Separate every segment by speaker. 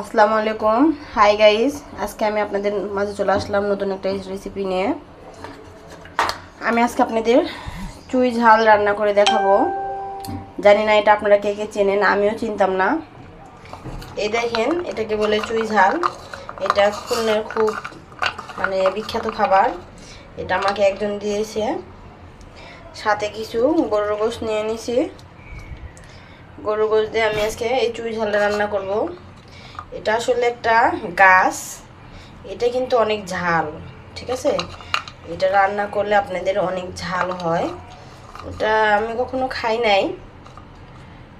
Speaker 1: আসসালামু আলাইকুম। Hi guys আজকে আমি আপনাদের মাঝে চলে আসলাম নতুন একটা রেসিপি নিয়ে। আমি আজকে আপনাদের চুই ঝাল রান্না করে দেখাবো। জানি না এটা আপনারা কে কে চেনেন, আমিও চিনতাম না। এই দেখেন, এটাকে বলে চুই ঝাল। এটা খুলনার খুব মানে বিখ্যাত খাবার। এটা আমাকে একজন দিয়েছে। সাথে কিছু গরুর গোশ নিয়ে নিছি। গরুর গোশ দিয়ে আমি আজকে এই চুই ঝালটা রান্না করব। এটা আসলে একটা গাছ। এটা কিন্তু অনেক ঝাল, ঠিক আছে? এটা রান্না করলে আপনাদের অনেক ঝাল হয়। ওটা আমি কখনো খাই নাই।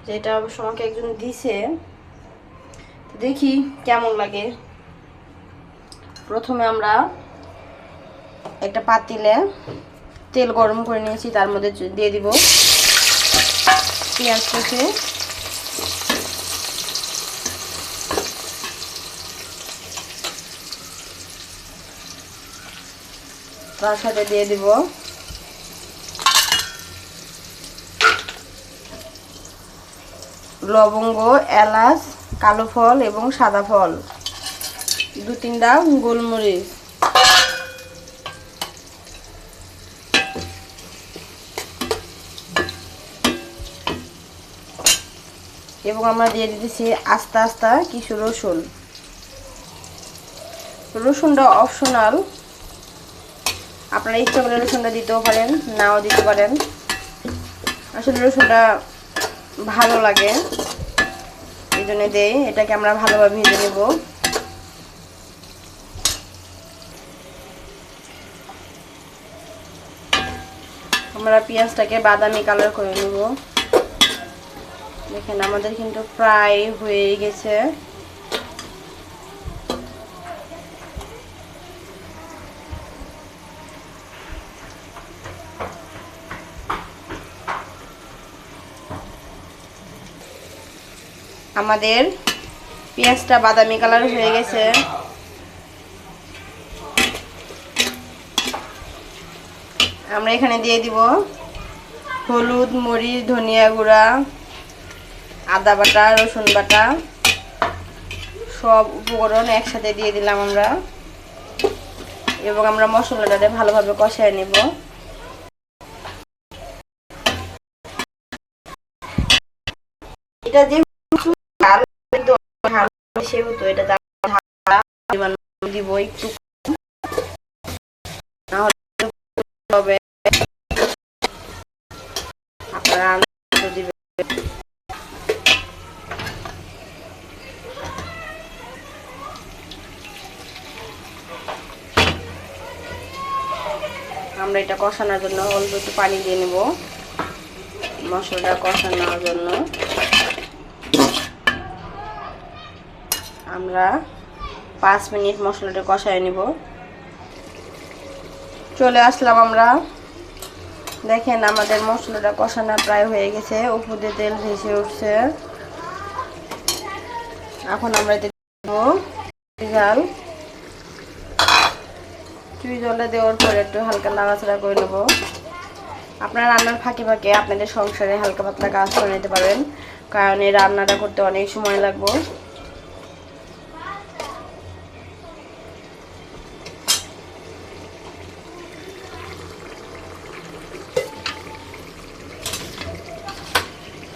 Speaker 1: যেটা অবশ্য আমাকে একজন দিছে। দেখি কেমন লাগে। প্রথমে আমরা একটা পাতিলে তেল গরম করে নিয়েছি, তার মধ্যে দিয়ে দিব পেঁয়াজ কুচি। তার সাথে দিয়ে দিব। লবঙ্গ, এলাচ, কালো ফল এবং সাদা ফল। দু তিনটা গোলমরিচ। এবং আমরা দিয়ে দিতেছি আস্তে আস্তে কিছু রসুন। রসুনটা অপশনাল আপনারা ইচ্ছা করলে রসুনটা দিতেও পারেন, নাও দিতে পারেন। আসলে রসুনটা ভালো লাগে, এই জন্য দেই। এটাকে আমরা ভালোভাবে ভেজে নেব। আমরা পেঁয়াজটাকে বাদামি কালার করে নেব। দেখেন, আমাদের কিন্তু প্রায় হয়ে গেছে। আমাদের পেঁয়াজটা বাদামি কালার হয়ে গেছে। আমরা এখানে দিয়ে দিব হলুদ, মরিচ, ধনিয়া গুঁড়া, আদা বাটা, রসুন বাটা। সব উপকরণ একসাথে দিয়ে দিলাম আমরা। এবং আমরা মশলাটাতে ভালোভাবে কষায় নেব। এটা যে সেহেতু এটা একটু আমরা এটা কষানোর জন্য অল্প একটু পানি দিয়ে নেব। মশলাটা কষানোর জন্য। আমরা পাঁচ মিনিট মশলাটা কষায় নিব। চলে আসলাম আমরা। দেখেন আমাদের মশলাটা কষানো প্রায় হয়ে গেছে, উপরে তেল ভেসে উঠছে। এখন আমরা এতে দেব ঝাল। চুই জলটা দেওয়ার পরে একটু হালকা নাড়াচাড়া করে নেব। আপনার রান্নার ফাঁকে ফাঁকে আপনাদের সংসারে হালকা পাতলা কাজ করে নিতে পারবেন কারণ এই রান্নাটা করতে অনেক সময় লাগবে।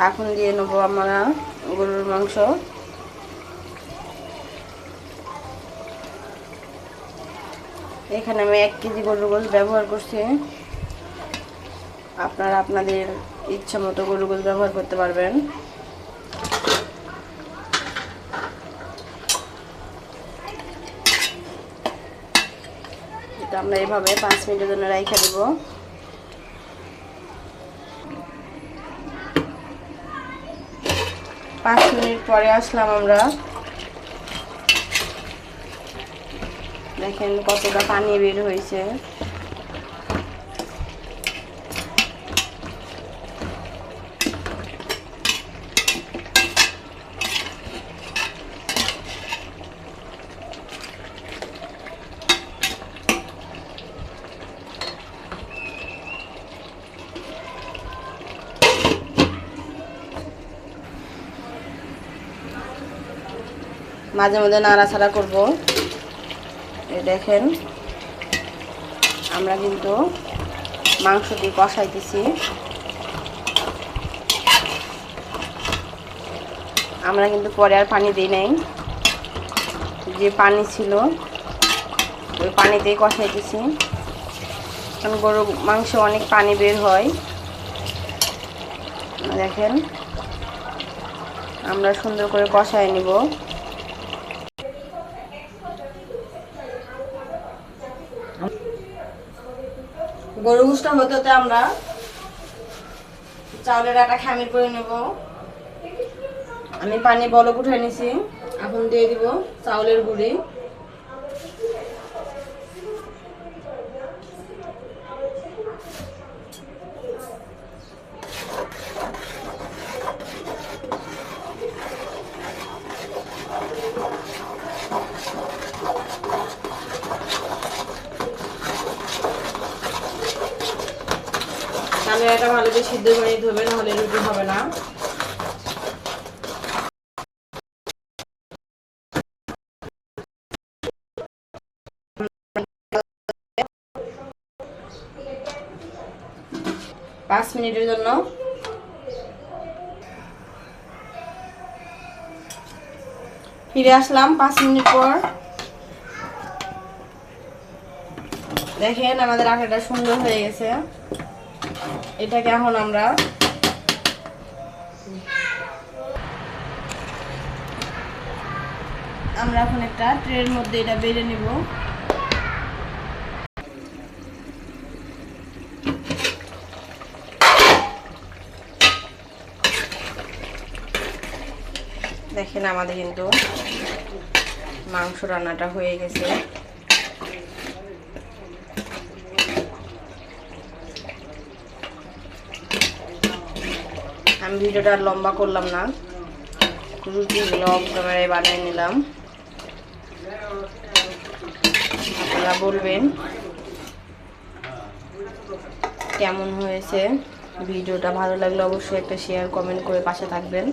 Speaker 1: এখন দিয়ে নেব আমরা গরুর মাংস। এখানে আমি এক কেজি গরুর গোস ব্যবহার করছি। আপনারা আপনাদের ইচ্ছা মতো গরুর গোস ব্যবহার করতে পারবেন। আমরা এভাবে পাঁচ মিনিটের জন্য রেখে দেবো। পাঁচ মিনিট পরে আসলাম আমরা। দেখেন কতটা পানি বের হয়েছে। মাঝে মধ্যে নাড়াচাড়া করব। এই দেখেন, আমরা কিন্তু মাংসটি কষাইতেছি। আমরা কিন্তু পরে আর পানি দিই নাই। যে পানি ছিল, ওই পানিতেই কষাইতেছি। কারণ গরু মাংস অনেক পানি বের হয়। দেখেন, আমরা সুন্দর করে কষায় নিব। গরু উষ্ণ হতে হতে আমরা চাউলের আটা খামির করে নেব। আমি পানি বলক উঠে নিছি। এখন দিয়ে দিব চাউলের গুঁড়ি। চালের আটা ভালো করে সিদ্ধ করে নিতে হবে, নাহলে রুটি হবে না। পাঁচ মিনিটের জন্য। ফিরে আসলাম পাঁচ মিনিট পর। দেখেন আমাদের আটাটা সুন্দর হয়ে গেছে। এটাকে এখন আমরা আমরা এখন একটা ট্রের মধ্যে এটা বেড়ে নিব। দেখেন আমাদের কিন্তু মাংস রান্নাটা হয়ে গেছে। ভিডিওটা আর লম্বা করলাম না। রুটি ব্লগ ক্যামেরায় বানিয়ে নিলাম। আপনারা বলবেন কেমন হয়েছে? ভিডিওটা ভালো লাগলে অবশ্যই একটা শেয়ার কমেন্ট করে পাশে থাকবেন।